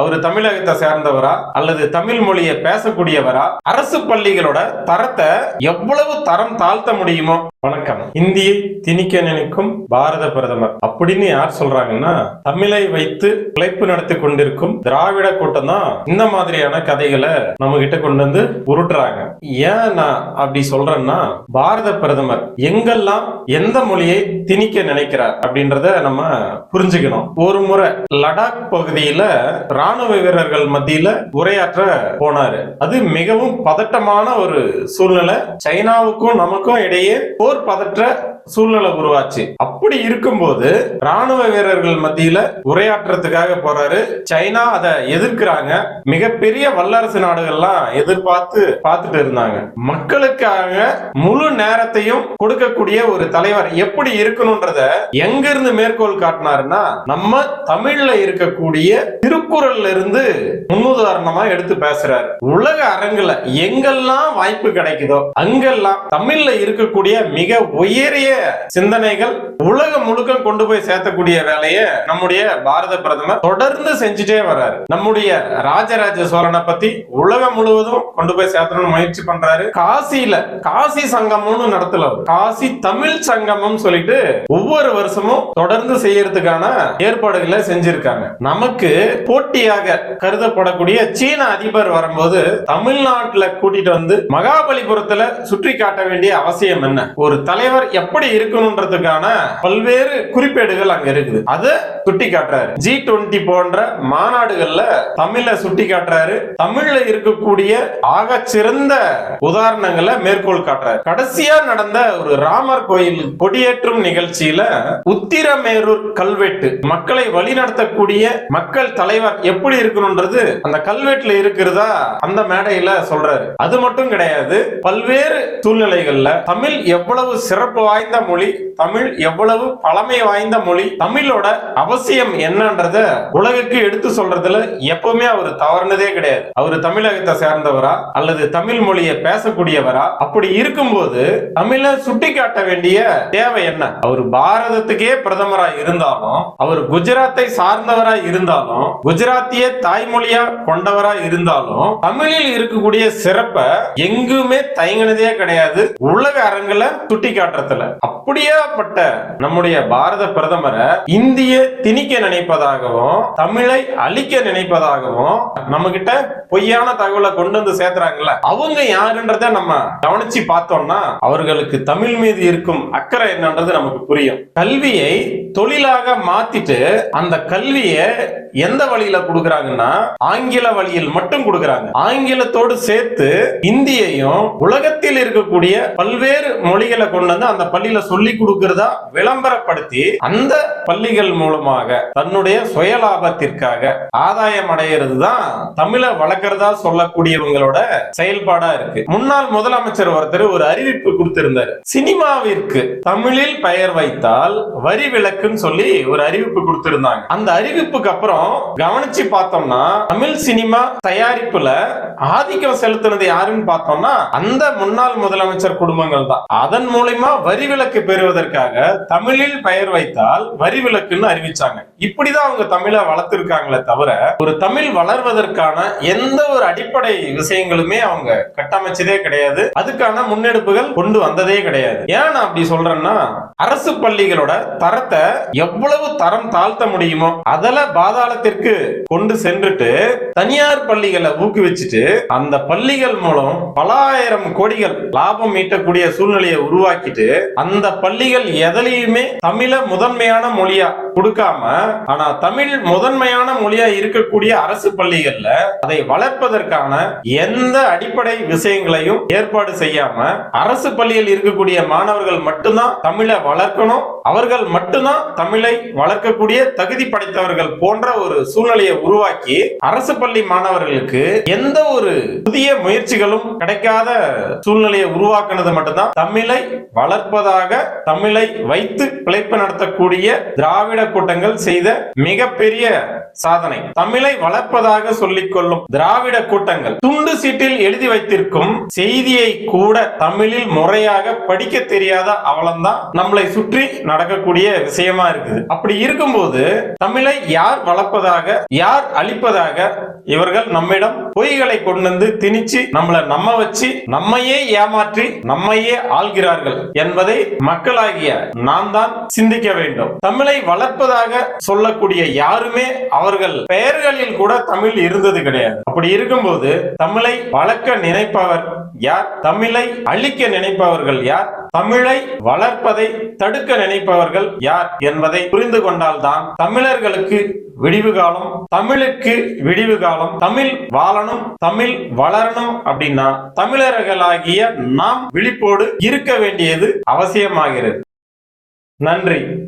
அவரு தமிழகத்தை சேர்ந்தவரா அல்லது தமிழ் மொழியை பேசக்கூடியவரா? அரசு பள்ளிகளோட தரத்தை எவ்வளவு தரம் தாழ்த்த முடியுமோ? வணக்கம். இந்தியை திணிக்க நினைக்கும் பாரத பிரதமர். அப்படின்னு யார் சொல்றாங்கன்னா தமிழை வைத்து பிழைப்பு நடத்தி கொண்டிருக்கும் திராவிட கூட்டம் தான் இந்த மாதிரியான கதைகளை நம்ம கிட்ட கொண்டு வந்து உருட்டுறாங்க. ஏன் நான் அப்படி சொல்றேன்னா பாரத பிரதமர் எங்கெல்லாம் எந்த மொழியை திணிக்க நினைக்கிறார் அப்படின்றத நம்ம புரிஞ்சுக்கணும். ஒரு முறை லடாக் பகுதியில ராணுவ வீரர்கள் மத்தியில உரையாற்ற போனாரு. அது மிகவும் பதட்டமான ஒரு சூழ்நிலை. சைனாவுக்கும் நமக்கும் இடையே போர் பதற்ற சூழ்நிலை உருவாச்சு. அப்படி இருக்கும்போது ராணுவ வீரர்கள் மத்தியில உரையாற்றுறதுக்காக போறாரு. சைனா அதை எதிர்க்கிறாங்க. மிகப்பெரிய வல்லரசு நாடுகள்லாம் எதிர்பார்த்து பார்த்துட்டு இருந்தாங்க. மக்களுக்காக முழு நேரத்தையும் கொடுக்கக்கூடிய ஒரு தலைவர் எப்படி இருக்கணும்ன்றத எங்க இருந்து மேற்கோள் காட்டினாருன்னா நம்ம தமிழ்ல இருக்கக்கூடிய திருக்குறள்ல இருந்து முன்னுதாரணமா எடுத்து பேசுறாரு. உலக அரங்குல எங்கெல்லாம் வாய்ப்பு கிடைக்குதோ அங்கெல்லாம் தமிழ்ல இருக்கக்கூடிய மிக உயரிய சிந்தனைகள் உலகம் முழுக்க கொண்டு போய் சேர்த்தக்கூடிய வேலையை நம்முடைய பாரத பிரதமர் தொடர்ந்து செஞ்சுட்டே வர்றாரு. நம்முடைய ராஜராஜ சோழனை பத்தி உலகம் முழுவதும் கொண்டு போய் சேர்த்தணும்னு முயற்சி பண்றாரு. காசியில காசி சங்கமம்னு நடத்தல காசி தமிழ் சங்கமம் சொல்லிட்டு ஒவ்வொரு வருஷமும் தொடர்ந்து செய்யறதுக்கான ஏற்பாடுகளை செஞ்சிருக்காங்க. நமக்கு போட்டியாக கருதப்படக்கூடிய சீன அதிபர் வரும்போது தமிழ்நாட்டுல கூட்டிட்டு வந்து மகாபலிபுரத்துல சுற்றி காட்ட வேண்டிய அவசியம் என்ன? ஒரு தலைவர் எப்படி இருக்கணும்ன்றதுக்கான பல்வேறு குறிப்பேடுகள் அங்க இருக்குது. அதை சுட்டி காட்டுறாரு. ஜி டுவெண்டி போன்ற மாநாடுகள்ல தமிழ சுட்டி காட்டுறாரு. தமிழ்ல இருக்கக்கூடிய ஆக சிறந்த உதாரணங்களை மேற்கோள் காட்டுறாரு. கடைசியா நடந்த ஒரு ராமர் கோயில் கொடியேற்றும் நிகழ்ச்சியில உத்திரமேரூர் கல்வெட்டு மக்களை வழிநடத்தக்கூடிய மக்கள் தலைவர் எப்படி இருக்கணும்ன்றது அந்த கல்வெட்டுல இருக்கிறதா அந்த மேடையில சொல்றாரு. அது மட்டும் கிடையாது பல்வேறு சூழ்நிலைகள்ல தமிழ் எவ்வளவு சிறப்பு வாய்ந்த மொழி தமிழ் எவ்வளவு பழமை வாய்ந்த மொழி தமிழோட அவசியம் என்னன்றத உலகுக்கு எடுத்து சொல்றதுல எப்பவுமே அவர் தவறுனதே கிடையாது. அவர் தமிழகத்தை சேர்ந்தவரா அல்லது தமிழ் மொழியை பேசக்கூடியவரா? அப்படி இருக்கும்போது தமிழை சுட்டி காட்ட வேண்டிய தேவை என்ன? அவர் பாரதத்துக்கே பிரதமரா இருந்தாலும் அவர் குஜராத்தை சார்ந்தவரா இருந்தாலும் குஜராத்திய தாய்மொழியா கொண்டவரா இருந்தாலும் தமிழில் இருக்கக்கூடிய சிறப்பை எங்குமே தயங்கினதே கிடையாது. உலக அரங்குல சுட்டி காட்டுறதுல அப்படியாப்பட்ட நம்முடைய பாரத பிரதமரை இந்திய திணிக்க நினைப்பதாகவும் தமிழை அழிக்க நினைப்பதாகவும் நம்ம கிட்ட பொய்யான தகவலை கொண்டு வந்து சேர்த்துறாங்கல்ல அவங்க யாருன்றத நம்ம கவனிச்சு பார்த்தோம்னா அவர்களுக்கு தமிழ் மீது இருக்கும் அக்கறை என்னன்றது நமக்கு புரியும். கல்வியை தொழிலாக மாத்திட்டு அந்த கல்வியை எந்த வழியில கொடுக்கறாங்கன்னா ஆங்கில வழியில் மட்டும் கொடுக்கறாங்க. ஆங்கிலத்தோடு சேர்த்து இந்தியையும் உலகத்தில் இருக்கக்கூடிய பல்வேறு மொழிகளை கொண்டு வந்து அந்த பள்ளியில சொல்லி கொடுக்கறதா விளம்பரப்படுத்தி அந்த பள்ளிகள் மூலமாக தன்னுடைய சுயலாபத்திற்காக ஆதாயம் அடையிறது தான் தமிழை வளர்க்கறதா சொல்லக்கூடியவங்களோட செயல்பாடா இருக்கு. முன்னாள் முதலமைச்சர் ஒருத்தர் ஒரு அறிவிப்பு கொடுத்திருந்தாரு. சினிமாவிற்கு தமிழில் பெயர் வைத்தால் வரி விலக்குன்னு சொல்லி ஒரு அறிவிப்பு கொடுத்திருந்தாங்க. அந்த அறிவிப்புக்கு அப்புறம் கவனிச்சு பார்த்தோம்னா தமிழ் சினிமா தயாரிப்புல ஆதிக்கம் செலுத்தினது யாருன்னு பார்த்தோம்னா அந்த முன்னாள் முதலமைச்சர் குடும்பங்கள் தான் அதன் மூலியமா வரி விலக்கு விலக்கு பெறுவதற்காக தமிழில் பெயர் வைத்தால் வரி விலக்குன்னு அறிவிச்சாங்க. இப்படிதான் அவங்க தமிழை வளர்த்திருக்காங்களே தவிர ஒரு தமிழ் வளர்வதற்கான எந்த ஒரு அடிப்படை விஷயங்களுமே அவங்க கட்டமைச்சதே கிடையாது. அதுக்கான முன்னெடுப்புகள் கொண்டு வந்ததே கிடையாது. ஏன் நான் அப்படி சொல்றேன்னா அரசு பள்ளிகளோட தரத்தை எவ்வளவு தரம் தாழ்த்த முடியுமோ அதில் பாதாளத்திற்கு கொண்டு சென்றுட்டு தனியார் பள்ளிகளை ஊக்குவிச்சுட்டு அந்த பள்ளிகள் மூலம் பல ஆயிரம் கோடிகள் லாபம் ஈட்டக்கூடிய சூழ்நிலையை உருவாக்கிட்டு அந்த அந்த பள்ளிகள் எதுலையுமே தமிழ முதன்மையான மொழியா கொடுக்காம ஆனா தமிழ் முதன்மையான மொழியா இருக்கக்கூடிய அரசு பள்ளிகள்ல அதை வளர்ப்பதற்கான எந்த அடிப்படை விஷயங்களையும் ஏற்பாடு செய்யாம அரசு பள்ளியில் இருக்கக்கூடிய மாணவர்கள் மட்டும்தான் தமிழை வளர்க்கணும் அவர்கள் மட்டும்தான் தமிழை வளர்க்கக்கூடிய தகுதி படைத்தவர்கள் போன்ற ஒரு சூழ்நிலையை உருவாக்கி அரசு பள்ளி மாணவர்களுக்கு எந்த ஒரு புதிய முயற்சிகளும் கிடைக்காத சூழ்நிலையை உருவாக்குனது மட்டும்தான் தமிழை வளர்ப்பதாக தமிழை வைத்து பிழைப்பு நடத்தக்கூடிய திராவிட கூட்டங்கள் செய்த மிகப்பெரிய சாதனை. தமிழை வளர்ப்பதாக சொல்லிக் கொள்ளும் திராவிட கூட்டங்கள் துண்டு சீட்டில் எழுதி வைத்திருக்கும் செய்தியை கூட தமிழில் முறையாக படிக்க தெரியாத அவலம்தான் நம்மளை சுற்றி நடக்கக்கூடிய விஷயமா இருக்குது. அப்படி இருக்கும்போது தமிழை யார் வளர்ப்பதாக யார் அழிப்பதாக இவர்கள் நம்மிடம் பொய்களை கொண்டு வந்து திணிச்சு நம்மளை நம்ம வச்சு நம்மையே ஏமாற்றி நம்மையே ஆள்கிறார்கள் என்பதை மக்களாகிய நாம் தான் சிந்திக்க வேண்டும். தமிழை வளர்ப்பதாக சொல்லக்கூடிய யாருமே அவர்கள் பெயர்களில் கூட தமிழ் இருந்தது கிடையாது. அப்படி இருக்கும்போது தமிழை வளர்க்க நினைப்பவர் யார்? தமிழை அழிக்க நினைப்பவர்கள் யார்? தமிழை வளர்ப்பதை தடுக்க நினைப்பவர்கள் யார் என்பதை புரிந்து கொண்டால்தான் தமிழர்களுக்கு விடிவு காலம் தமிழுக்கு விடிவு காலம் தமிழ் வாழணும் தமிழ் வளரணும் அப்படின்னா தமிழர்களாகிய நாம் விழிப்போடு இருக்க வேண்டியது அவசியமாகிறது. நன்றி.